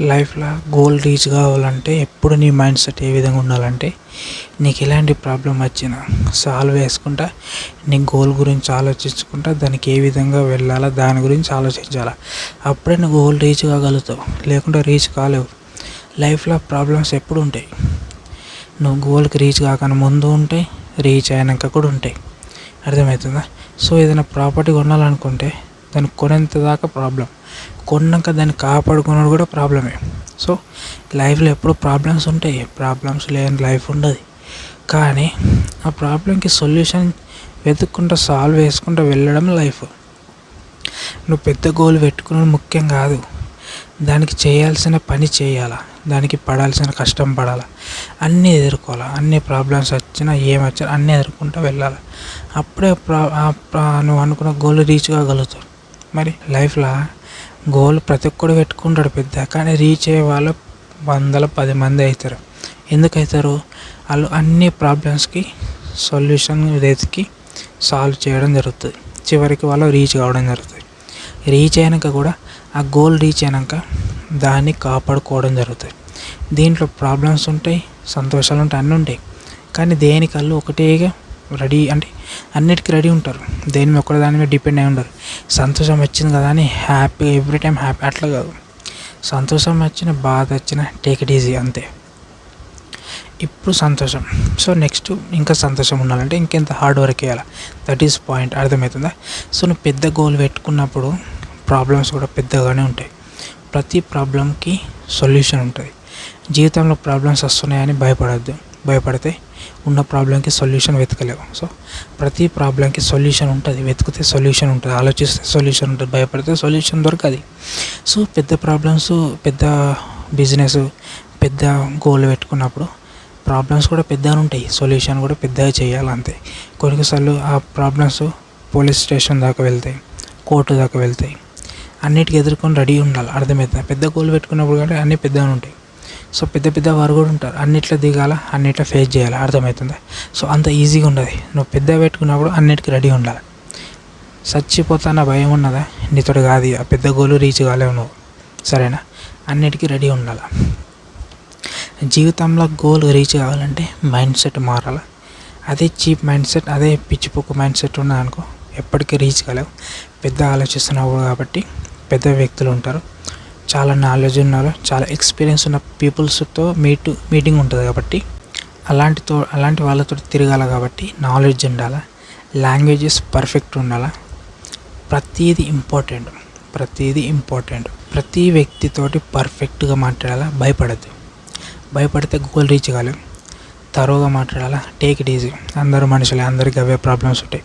లైఫ్లో goal reach కావాలంటే ఎప్పుడు నీ మైండ్ సెట్ ఏ విధంగా ఉండాలంటే నీకు ఎలాంటి ప్రాబ్లం వచ్చినా సాల్వ్ చేసుకుంటా నీ గోల్ గురించి ఆలోచించుకుంటా దానికి ఏ విధంగా వెళ్ళాలా దాని గురించి ఆలోచించాలా. అప్పుడే నువ్వు గోల్ రీచ్ కాగలుగుతావు లేకుంటే రీచ్ కాలేవు. లైఫ్లో ప్రాబ్లమ్స్ ఎప్పుడు ఉంటాయి? నువ్వు గోల్కి రీచ్ కాకుండా ముందు ఉంటాయి రీచ్ అయినాక కూడా ఉంటాయి. అర్థమవుతుందా? సో ఏదైనా ప్రాపర్టీ కొనాలనుకుంటే దాన్ని కొనేంత దాకా ప్రాబ్లం కొన్నాక దాన్ని కాపాడుకున్నాడు కూడా ప్రాబ్లమే సో లైఫ్లో ఎప్పుడు ప్రాబ్లమ్స్ ఉంటాయి. ప్రాబ్లమ్స్ లేని లైఫ్ ఉండదు. కానీ ఆ ప్రాబ్లంకి సొల్యూషన్ వెతుక్కుంటూ సాల్వ్ చేసుకుంటూ వెళ్ళడం లైఫ్ నువ్వు పెద్ద గోల్ పెట్టుకున్నది ముఖ్యం కాదు. దానికి చేయాల్సిన పని చేయాలా? దానికి పడాల్సిన కష్టం పడాలా? అన్నీ ఎదుర్కోవాలి? అన్ని ప్రాబ్లమ్స్ వచ్చినా ఏమి వచ్చినా అన్నీ ఎదుర్కొంటూ వెళ్ళాలి? అప్పుడే ప్రా నువ్వు అనుకున్న గోల్ రీచ్ కాగలుగుతావు. మరి లైఫ్లో గోల్ ప్రతి ఒక్కడు పెట్టుకుంటాడు పెద్ద కానీ రీచ్ అయ్యే వాళ్ళు వందల పది మంది అవుతారు. ఎందుకు అవుతారు వాళ్ళు అన్ని ప్రాబ్లమ్స్కి సొల్యూషన్ వెతికి సాల్వ్ చేయడం జరుగుతుంది. చివరికి వాళ్ళు రీచ్ కావడం జరుగుతుంది. రీచ్ అయినాక కూడా ఆ గోల్ రీచ్ అయినాక దాన్ని కాపాడుకోవడం జరుగుతుంది. దీంట్లో ప్రాబ్లమ్స్ ఉంటాయి సంతోషాలు ఉంటాయి అన్నీ ఉంటాయి. కానీ దేనికల్లు ఒకటేగా రెడీ అంటే అన్నిటికీ రెడీ ఉంటారు. దేని ఒక్కడ దాని మీద డిపెండ్ అయి ఉండరు సంతోషం వచ్చింది కదా అని హ్యాపీ ఎవ్రీ టైం హ్యాపీ అట్లా కాదు. సంతోషం వచ్చిన బాధ వచ్చిన టేక్ ఇట్ ఈజీ అంతే. ఇప్పుడు సంతోషం. సో నెక్స్ట్ ఇంకా సంతోషం ఉండాలంటే ఇంకెంత హార్డ్ వర్క్ చేయాలి? That is point. అర్థమవుతుందా? సో నువ్వు పెద్ద గోల్ పెట్టుకున్నప్పుడు ప్రాబ్లమ్స్ కూడా పెద్దగానే ఉంటాయి. ప్రతి ప్రాబ్లంకి సొల్యూషన్ ఉంటుంది. జీవితంలో ప్రాబ్లమ్స్ వస్తున్నాయని భయపడద్దు. భయపడితే ఉన్న ప్రాబ్లంకి సొల్యూషన్ వెతకలేవు. సో ప్రతి ప్రాబ్లంకి సొల్యూషన్ ఉంటుంది. వెతికితే సొల్యూషన్ ఉంటుంది. ఆలోచిస్తే సొల్యూషన్ ఉంటుంది. భయపడితే సొల్యూషన్ దొరకదు. సో పెద్ద ప్రాబ్లమ్స్ పెద్ద బిజినెస్ పెద్ద గోల్ పెట్టుకున్నప్పుడు ప్రాబ్లమ్స్ కూడా పెద్దగా ఉంటాయి. సొల్యూషన్ కూడా పెద్దగా చేయాలి అంతే. కొన్నిసార్లు ఆ ప్రాబ్లమ్స్ పోలీస్ స్టేషన్ దాకా వెళ్తాయి. కోర్టు దాకా వెళ్తాయి. అన్నిటికీ ఎదుర్కొని రెడీ ఉండాలి. అర్థమవుతుంది పెద్ద గోల్ పెట్టుకున్నప్పుడు కానీ అన్నీ పెద్దగా ఉంటాయి. సో పెద్ద పెద్ద వారు కూడా ఉంటారు. అన్నిట్లో దిగాల అన్నిట్లో ఫేస్ చేయాలి అర్థమవుతుందా. సో అంత ఈజీగా ఉండదు. నువ్వు పెద్ద పెట్టుకున్నప్పుడు అన్నిటికీ రెడీ ఉండాలి. చచ్చిపోతాన భయం ఉన్నదా? నీతో కాదు ఆ పెద్ద గోలు రీచ్ కాలేవు నువ్వు. సరేనా? అన్నిటికీ రెడీ ఉండాలి? జీవితంలో గోల్ రీచ్ కావాలంటే మైండ్ సెట్ మారాలి? అదే చీప్ మైండ్ సెట్ అదే పిచ్చిపోకు మైండ్ సెట్ ఉన్నదనుకో ఎప్పటికీ రీచ్ కాలేవు. పెద్ద ఆలోచిస్తున్నావు కాబట్టి పెద్ద వ్యక్తులు ఉంటారు. చాలా నాలెడ్జ్ ఉన్నారు చాలా ఎక్స్పీరియన్స్ ఉన్న పీపుల్స్తో మీట్ మీటింగ్ ఉంటుంది కాబట్టి అలాంటితో అలాంటి వాళ్ళతో తిరగాలి కాబట్టి నాలెడ్జ్ ఉండాలి లాంగ్వేజెస్ పర్ఫెక్ట్ ఉండాలా. ప్రతీది ఇంపార్టెంట్ ప్రతీది ఇంపార్టెంట్ ప్రతి వ్యక్తితోటి పర్ఫెక్ట్గా మాట్లాడాలా భయపడద్దు. భయపడితే గోల్ రీచ్ కాలేం. తరువుగా మాట్లాడాలా టేక్ ఇట్ ఈజీ అందరూ మనుషులే అందరికీ అవే ప్రాబ్లమ్స్ ఉంటాయి.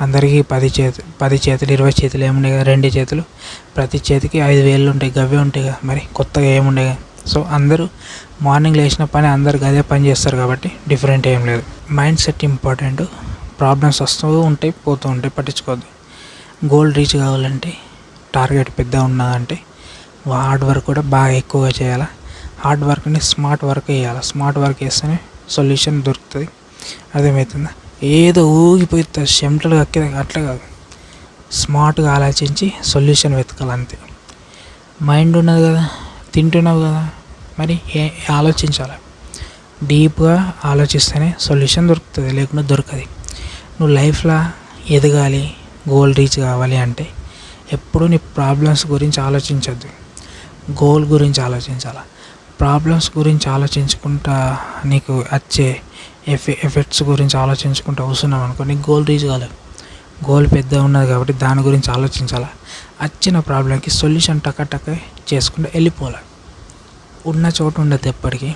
అందరికీ పది చేతులు పది చేతులు ఇరవై చేతులు ఏముండే కదా రెండు చేతులు. ప్రతి చేతికి ఐదు వేళ్ళు ఉంటాయి గవ్వే ఉంటాయి కదా మరి? కొత్తగా ఏముండే సో అందరూ మార్నింగ్ లేచిన పని అందరికి అదే పని చేస్తారు కాబట్టి డిఫరెంట్ ఏం లేదు. Mind set important. ప్రాబ్లమ్స్ వస్తూ ఉంటాయి పోతూ ఉంటాయి పట్టించుకోవద్దు. గోల్ రీచ్ కావాలంటే టార్గెట్ పెద్ద ఉన్నదంటే హార్డ్ వర్క్ కూడా బాగా ఎక్కువగా చేయాలి? హార్డ్ వర్క్ని స్మార్ట్ వర్క్ చేయాలి స్మార్ట్ వర్క్ చేస్తేనే సొల్యూషన్ దొరుకుతుంది. అర్థమవుతుందా? ఏదో ఊగిపోయి చెమటలు కక్కే అట్లా కాదు. స్మార్ట్గా ఆలోచించి సొల్యూషన్ వెతకాలి అంతే మైండ్ ఉన్నది కదా తింటున్నావు కదా మరి ఏ ఆలోచించాలి? డీప్గా ఆలోచిస్తేనే సొల్యూషన్ దొరుకుతుంది లేకుండా దొరకదు. నువ్వు లైఫ్లో ఎదగాలి గోల్ రీచ్ కావాలి అంటే ఎప్పుడు నీ ప్రాబ్లమ్స్ గురించి ఆలోచించద్దు. గోల్ గురించి ఆలోచించాలి? ప్రాబ్లమ్స్ గురించి ఆలోచించుకుంటా నీకు వచ్చే ఎఫె ఎఫెక్ట్స్ గురించి ఆలోచించుకుంటూ వస్తున్నావు అనుకో నీకు గోల్ రీచ్ కాలేదు గోల్ పెద్ద ఉన్నది కాబట్టి దాని గురించి ఆలోచించాలా? వచ్చిన ప్రాబ్లంకి సొల్యూషన్ టక్క చేసుకుంటూ వెళ్ళిపోవాలి? ఉన్న చోటు ఉండదు ఎప్పటికీ.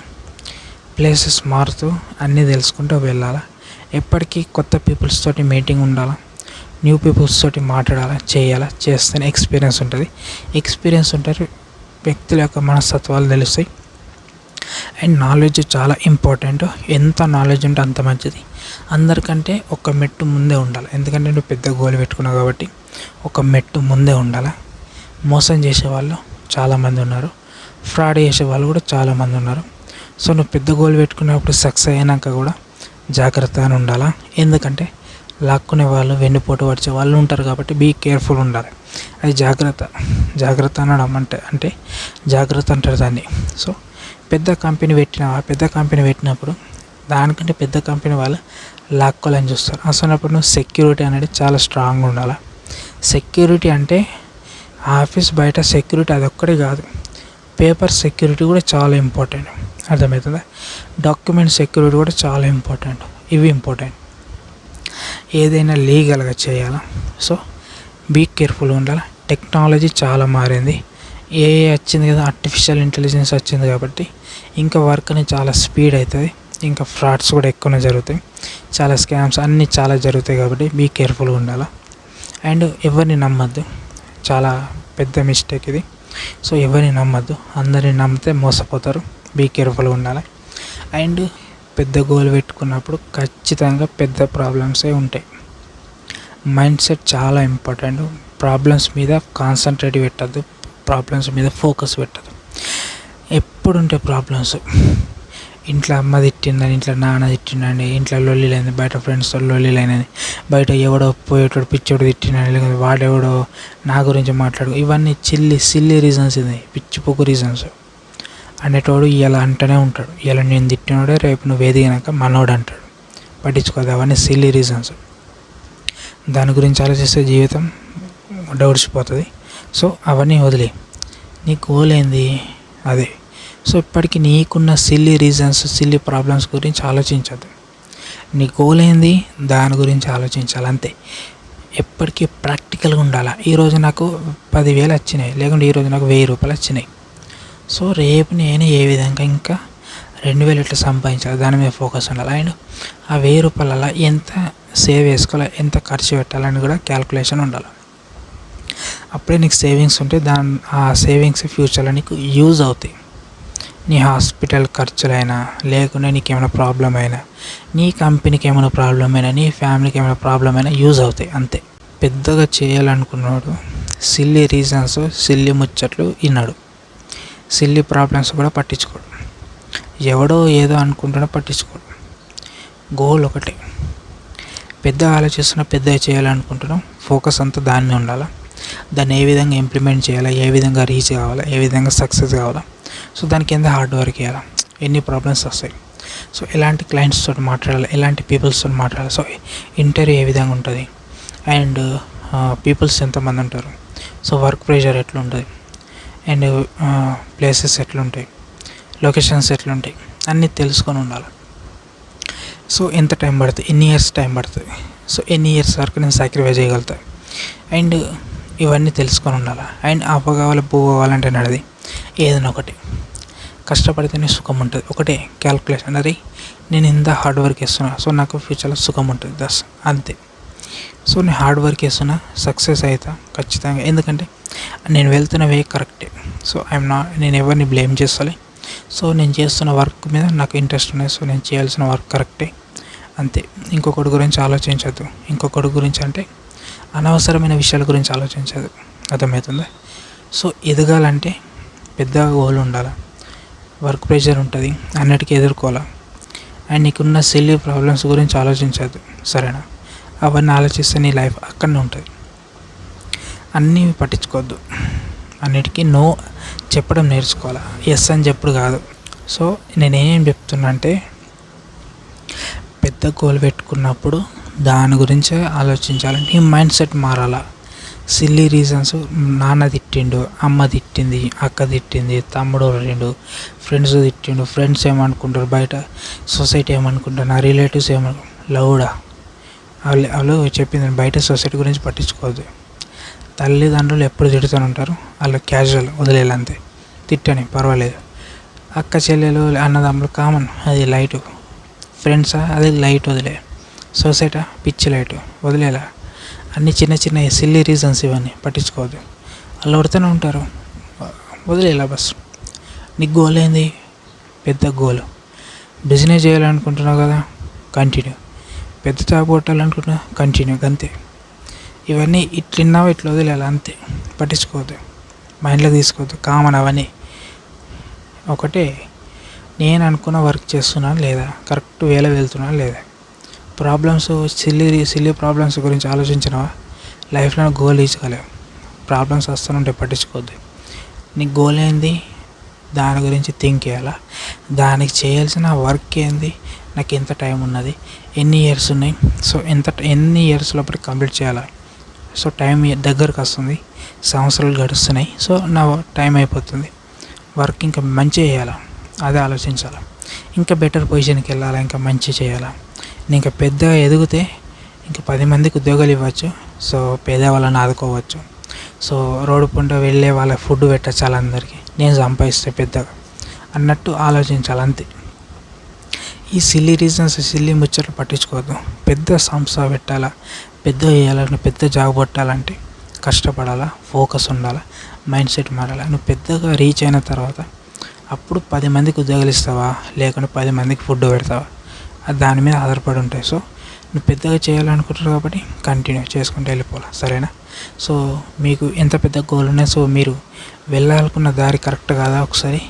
ప్లేసెస్ మారుతూ అన్నీ తెలుసుకుంటూ వెళ్ళాలి? ఎప్పటికీ కొత్త పీపుల్స్ తోటి మీటింగ్ ఉండాలా? న్యూ పీపుల్స్ తోటి మాట్లాడాలా? చేయాలా? చేస్తేనే ఎక్స్పీరియన్స్ ఉంటుంది. ఎక్స్పీరియన్స్ ఉంటారు వ్యక్తుల యొక్క మనస్తత్వాలు తెలుస్తాయి. అండ్ నాలెడ్జ్ చాలా ఇంపార్టెంట్. ఎంత నాలెడ్జ్ ఉంటే అంత మంచిది. అందరికంటే ఒక మెట్టు ముందే ఉండాలి. ఎందుకంటే నువ్వు పెద్ద గోల్ పెట్టుకున్నావు కాబట్టి ఒక మెట్టు ముందే ఉండాలి. మోసం చేసే వాళ్ళు చాలామంది ఉన్నారు. ఫ్రాడ్ చేసే వాళ్ళు కూడా చాలామంది ఉన్నారు. సో నువ్వు పెద్ద గోల్ పెట్టుకున్నప్పుడు సక్సెస్ అయినాక కూడా జాగ్రత్తగా ఉండాలా? ఎందుకంటే లాక్కునే వాళ్ళు వెన్నుపోటు వచ్చే వాళ్ళు ఉంటారు కాబట్టి బీ కేర్ఫుల్ ఉండాలి. అది జాగ్రత్త. జాగ్రత్త అనడం అంటే అంటే జాగ్రత్త అంటారు దాన్ని. సో పెద్ద కంపెనీ పెట్టిన పెద్ద కంపెనీ పెట్టినప్పుడు దానికంటే పెద్ద కంపెనీ వాళ్ళు లాక్కోవాలని చూస్తారు. అసలు నువ్వు సెక్యూరిటీ అనేది చాలా స్ట్రాంగ్గా ఉండాలి? సెక్యూరిటీ అంటే ఆఫీస్ బయట సెక్యూరిటీ అదొక్కటే కాదు. పేపర్ సెక్యూరిటీ కూడా చాలా ఇంపార్టెంట్ అర్థమవుతుందా? డాక్యుమెంట్ సెక్యూరిటీ కూడా చాలా ఇంపార్టెంట్ ఇవి ఇంపార్టెంట్ ఏదైనా లీగల్గా చేయాలా? సో బీ కేర్ఫుల్ ఉండాలి? టెక్నాలజీ చాలా మారింది. ఏఐ వచ్చింది కదా ఆర్టిఫిషియల్ ఇంటెలిజెన్స్ వచ్చింది కాబట్టి ఇంకా వర్క్ అనేది చాలా స్పీడ్ అవుతుంది. ఇంకా ఫ్రాడ్స్ కూడా ఎక్కువనే జరుగుతాయి. చాలా స్కామ్స్ అన్నీ చాలా జరుగుతాయి కాబట్టి బీ కేర్ఫుల్గా ఉండాలి. అండ్ ఎవరిని నమ్మద్దు. చాలా పెద్ద మిస్టేక్ ఇది. సో ఎవరిని నమ్మద్దు. అందరిని నమ్మితే మోసపోతారు. బీ కేర్ఫుల్గా ఉండాలి. అండ్ పెద్ద గోల్ పెట్టుకున్నప్పుడు ఖచ్చితంగా పెద్ద ప్రాబ్లమ్సే ఉంటాయి. మైండ్ సెట్ చాలా ఇంపార్టెంట్ ప్రాబ్లమ్స్ మీద కాన్సన్ట్రేట్ పెట్టద్దు. ప్రాబ్లమ్స్ మీద ఫోకస్ పెట్టదు. ఎప్పుడు ఉంటే ప్రాబ్లమ్స్ ఇంట్లో అమ్మ తిట్టిందని ఇంట్లో నాన్న తిట్టిండండి ఇంట్లో లొల్లిలైంది బయట ఫ్రెండ్స్తో లొల్లిలైనది బయట ఎవడో పోయేటోడు పిచ్చోడు తిట్టినాడు లేకపోతే వాడెవడో నా గురించి మాట్లాడు ఇవన్నీ చిల్లి సిల్లి రీజన్స్ ఇది పిచ్చిపోకు రీజన్స్ అనేటోడు ఇలా అంటూనే ఉంటాడు. ఇలా నేను తిట్టినోడే రేపు నువ్వు ఎదిగినాక మనోడు అంటాడు. పట్టించుకోదు అవన్నీ సిల్లీ రీజన్స్ దాని గురించి ఆలోచిస్తే జీవితం డౌడ్చిపోతుంది. సో అవన్నీ వదిలే. నీ గోల్ ఏంది అదే. సో ఇప్పటికీ నీకున్న సిల్లీ రీజన్స్ సిల్లీ ప్రాబ్లమ్స్ గురించి ఆలోచించద్దు. నీ గోల్ ఏంది దాని గురించి ఆలోచించాలి అంతే. ఎప్పటికీ ప్రాక్టికల్గా ఉండాలి. ఈరోజు నాకు పదివేలు వచ్చినాయి లేకుంటే ఈరోజు నాకు వెయ్యి రూపాయలు వచ్చినాయి. సో రేపు నేను ఏ విధంగా ఇంకా రెండు వేలు ఎట్లా సంపాదించాలి? దాని మీద ఫోకస్ ఉండాలి? అండ్ ఆ వెయ్యి రూపాయల ఎంత సేవ్ చేసుకోవాలి? ఎంత ఖర్చు పెట్టాలని కూడా క్యాల్కులేషన్ ఉండాలి? అప్పుడే నీకు సేవింగ్స్ ఉంటే దాని ఆ సేవింగ్స్ ఫ్యూచర్లో నీకు యూజ్ అవుతాయి. నీ హాస్పిటల్ ఖర్చులైనా లేకుంటే నీకు ఏమైనా ప్రాబ్లం అయినా నీ కంపెనీకి ఏమైనా ప్రాబ్లం అయినా నీ ఫ్యామిలీకి ఏమైనా ప్రాబ్లం అయినా యూజ్ అవుతాయి అంతే. పెద్దగా చేయాలనుకున్నాడు సిల్లి రీజన్స్ సిల్లి ముచ్చట్లు విన్నాడు సిల్లి ప్రాబ్లమ్స్ కూడా పట్టించుకోడు. ఎవడో ఏదో అనుకుంటున్నా పట్టించుకోడు. గోల్ ఒకటే. పెద్దగా ఆలోచిస్తున్నా పెద్దగా చేయాలనుకుంటున్నాం ఫోకస్ అంతా దాని మీద దాన్ని ఏ విధంగా ఇంప్లిమెంట్ చేయాలా ఏ విధంగా రీచ్ కావాలా ఏ విధంగా సక్సెస్ కావాలా? సో దానికి ఎంత హార్డ్ వర్క్ చేయాలా? ఎన్ని ప్రాబ్లమ్స్ వస్తాయి? సో ఎలాంటి క్లయింట్స్ తోటి మాట్లాడాలి? ఎలాంటి పీపుల్స్తో మాట్లాడాలి? సో ఇంటర్వ్యూ ఏ విధంగా ఉంటుంది? అండ్ పీపుల్స్ ఎంతమంది ఉంటారు? సో వర్క్ ప్రెషర్ ఎట్లుంటుంది? అండ్ ప్లేసెస్ ఎట్లుంటాయి? లొకేషన్స్ ఎట్లుంటాయి? అన్నీ తెలుసుకొని ఉండాలి? సో ఎంత టైం పడుతుంది? ఎన్ని ఇయర్స్ టైం పడుతుంది? సో ఎన్ని ఇయర్స్ వరకు నేను సాక్రిఫైస్ చేయగలుగుతాను అండ్ ఇవన్నీ తెలుసుకొని ఉండాలి? అండ్ ఆపగావాలి కావాలి పువ్వు నడది ఏదైనా ఒకటి. కష్టపడితేనే సుఖం ఉంటుంది. ఒకటే క్యాల్కులేషన్ అది నేను ఇంత హార్డ్ వర్క్ చేస్తున్నా సో నాకు ఫ్యూచర్లో సుఖం ఉంటుంది. దస్ అంతే. సో నేను హార్డ్ వర్క్ చేస్తున్నా సక్సెస్ అవుతా ఖచ్చితంగా. ఎందుకంటే నేను వెళ్తున్న వే కరెక్టే సో ఐఎమ్ నా నేను ఎవరిని బ్లేమ్ చేస్తాలి. సో నేను చేస్తున్న వర్క్ మీద నాకు ఇంట్రెస్ట్ ఉన్నాయి సో నేను చేయాల్సిన వర్క్ కరెక్టే అంతే. ఇంకొకటి గురించి ఆలోచించద్దు. ఇంకొకటి గురించి అంటే అనవసరమైన విషయాల గురించి ఆలోచించదు. అర్థమవుతుందా? సో ఎదగాలంటే పెద్ద గోల్ ఉండాలి? వర్క్ ప్రెషర్ ఉంటుంది అన్నిటికీ ఎదుర్కోవాలి? అండ్ నీకున్న సిల్లీ ప్రాబ్లమ్స్ గురించి ఆలోచించద్దు సరేనా? అవన్నీ ఆలోచిస్తే నీ లైఫ్ అక్కడనే ఉంటుంది. అన్నీ పట్టించుకోవద్దు. అన్నిటికీ నో చెప్పడం నేర్చుకోవాలి? ఎస్ అని చెప్పుడు కాదు. సో నేనేం చెప్తున్నా అంటే పెద్ద గోల్ పెట్టుకున్నప్పుడు దాని గురించే ఆలోచించాలి నీ మైండ్ సెట్ మారాలా. సిల్లీ రీజన్స్ నాన్న తిట్టిండు అమ్మ తిట్టింది అక్క తిట్టింది తమ్ముడు రెండు ఫ్రెండ్స్ తిట్టిండు ఫ్రెండ్స్ ఏమనుకుంటారు బయట? సొసైటీ ఏమనుకుంటారు నా రిలేటివ్స్ ఏమను లవ్డా వాళ్ళు వాళ్ళు చెప్పింది బయట సొసైటీ గురించి పట్టించుకోవద్దు. తల్లిదండ్రులు ఎప్పుడు తిడుతూనే ఉంటారు వాళ్ళు క్యాజువల్ వదిలేయాలి అంతే. తిట్టని పర్వాలేదు. అక్క చెల్లెలు అన్నదమ్ములు కామన్ అది లైట్. ఫ్రెండ్సా? అది లైట్ వదిలే. సొసైటా పిచ్చి లైట్ వదిలేలా. అన్ని చిన్న చిన్న సిల్లీ రీజన్స్ ఇవన్నీ పట్టించుకోవద్దు. వాళ్ళు కొడుతూనే ఉంటారు. వదిలేలా బస్. నీ గోల్ ఏంది? పెద్ద గోల్ బిజినెస్ చేయాలనుకుంటున్నావు కదా? కంటిన్యూ పెద్ద జాబ్ కొట్టాలనుకుంటున్నా? కంటిన్యూ అంతే ఇవన్నీ ఇట్లున్నావు ఇట్లా వదిలేయాలి అంతే. పట్టించుకోవద్దు. మైండ్లో తీసుకోవద్దు. కామన్ అవన్నీ. ఒకటే. నేను అనుకున్న వర్క్ చేస్తున్నాను లేదా? కరెక్ట్ వేళ వెళ్తున్నా లేదా? ప్రాబ్లమ్స్ సిల్లీ సిల్లీ ప్రాబ్లమ్స్ గురించి ఆలోచించినవా? లైఫ్లో గోల్ తీసుకోలేవు ప్రాబ్లమ్స్ వస్తుంటే పట్టించుకోవద్దు. నీ గోల్ ఏంది? దాని గురించి థింక్ చేయాలా? దానికి చేయాల్సిన వర్క్ ఏంది? నాకు ఎంత టైం ఉన్నది? ఎన్ని ఇయర్స్ ఉన్నాయి? సో ఎంత ఎన్ని ఇయర్స్ లోపల కంప్లీట్ చేయాలా? సో టైం దగ్గరకు వస్తుంది. సంవత్సరాలు గడుస్తున్నాయి. సో నా టైం అయిపోతుంది. వర్క్ ఇంకా మంచిగా చేయాలా? అదే ఆలోచించాలా? ఇంకా బెటర్ పొజిషన్కి వెళ్ళాలా? ఇంకా మంచి చేయాలా? ఇంకా పెద్దగా ఎదిగితే ఇంకా పది మందికి ఉద్యోగాలు ఇవ్వచ్చు. సో పేదవాళ్ళని ఆదుకోవచ్చు. సో రోడ్డు పంట వెళ్ళే వాళ్ళ ఫుడ్ పెట్టచ్చాలి అందరికీ. నేను సంపాదిస్తే పెద్దగా. అన్నట్టు ఆలోచించాలి అంతే. ఈ సిల్లీ రీజన్స్ సిల్లీ ముచ్చట్లు పట్టించుకోవద్దు. పెద్ద సంస్థ పెట్టాలా? పెద్ద చేయాలంటే పెద్ద జాబ్ కొట్టాలంటే కష్టపడాలా? ఫోకస్ ఉండాలా? మైండ్ సెట్ మారాలా? నువ్వు పెద్దగా రీచ్ అయిన తర్వాత అప్పుడు పది మందికి ఉద్యోగాలు ఇస్తావా? లేకుంటే పది మందికి ఫుడ్ పెడతావా? దాని మీద ఆధారపడి ఉంటాయి. సో నువ్వు పెద్దగా చేయాలనుకుంటున్నావు కాబట్టి కంటిన్యూ చేసుకుంటూ వెళ్ళిపోవాలి. సరేనా? సో మీకు ఎంత పెద్ద గోల్ ఉన్నాయి సో మీరు వెళ్ళాలనుకున్న దారి కరెక్ట్ కాదా ఒకసారి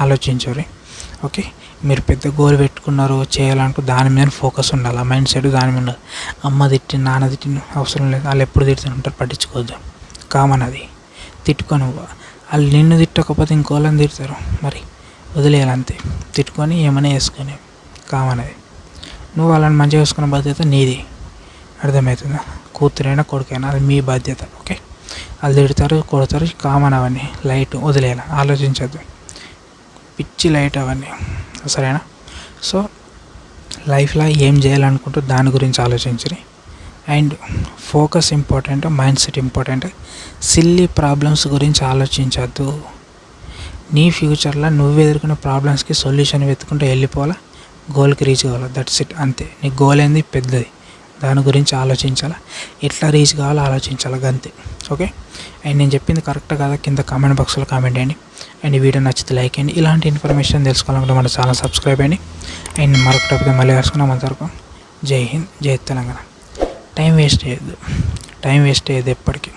ఆలోచించరు ఓకే? మీరు పెద్ద గోల్ పెట్టుకున్నారు చేయాలనుకో దాని మీద ఫోకస్ ఉండాలి. ఆ మైండ్ సెట్ దాని మీద ఉండాలి. అమ్మ తిట్టి నాన్న తిట్టిన అవసరం లేదు. వాళ్ళు ఎప్పుడు తిడుతుంటారు పట్టించుకోవద్దు. కామన్ అది. తిట్టుకొని వాళ్ళు నిన్ను తిట్టకపోతే ఇంకోళ్ళని తిడతారు. మరి వదిలేయాలి అంతే. తిట్టుకొని ఏమైనా వేసుకొని కామన్ అది. నువ్వు వాళ్ళని మంచిగా చూసుకున్న బాధ్యత నీది. అర్థమవుతుందా? కూతురైనా కొడుకైనా అది మీ బాధ్యత ఓకే? వాళ్ళు తిడతారు కొడతారు కామన్ అవన్నీ. లైట్ వదిలేయాలి? ఆలోచించద్దు. పిచ్చి లైట్ అవన్నీ. సరేనా? సో లైఫ్లో ఏం చేయాలనుకుంటూ దాని గురించి ఆలోచించరి. And focus important mind set important. Silly problems గురించి ఆలోచించద్దు. నీ ఫ్యూచర్లో నువ్వు ఎదుర్కొనే ప్రాబ్లమ్స్కి సొల్యూషన్ వెతుకుంటూ వెళ్ళిపోవాలా? గోల్కి రీచ్ కావాలి? దట్స్ ఇట్ అంతే. నీ గోల్ ఏంది? పెద్దది. దాని గురించి ఆలోచించాలా? ఎట్లా రీచ్ కావాలో ఆలోచించాలి? అంతే ఓకే అండ్ నేను చెప్పింది కరెక్ట్ కదా? కింద కామెంట్ బాక్స్లో కామెంట్ చేయండి. అండ్ వీడియో నచ్చితే లైక్ చేయండి. ఇలాంటి ఇన్ఫర్మేషన్ తెలుసుకోవాలంటే మన ఛానల్ సబ్స్క్రైబ్ అయ్యండి అండ్ మరొకటి మళ్ళీ వేసుకున్నాం అంతవరకు జై హింద్ జై తెలంగాణ. టైం వేస్ట్ చేయొద్దు. టైం వేస్ట్ అయ్యేది ఎప్పటికీ.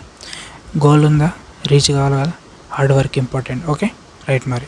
గోల్ ఉందా? రీచ్ కావాలి కదా? Hard work important okay right మరి.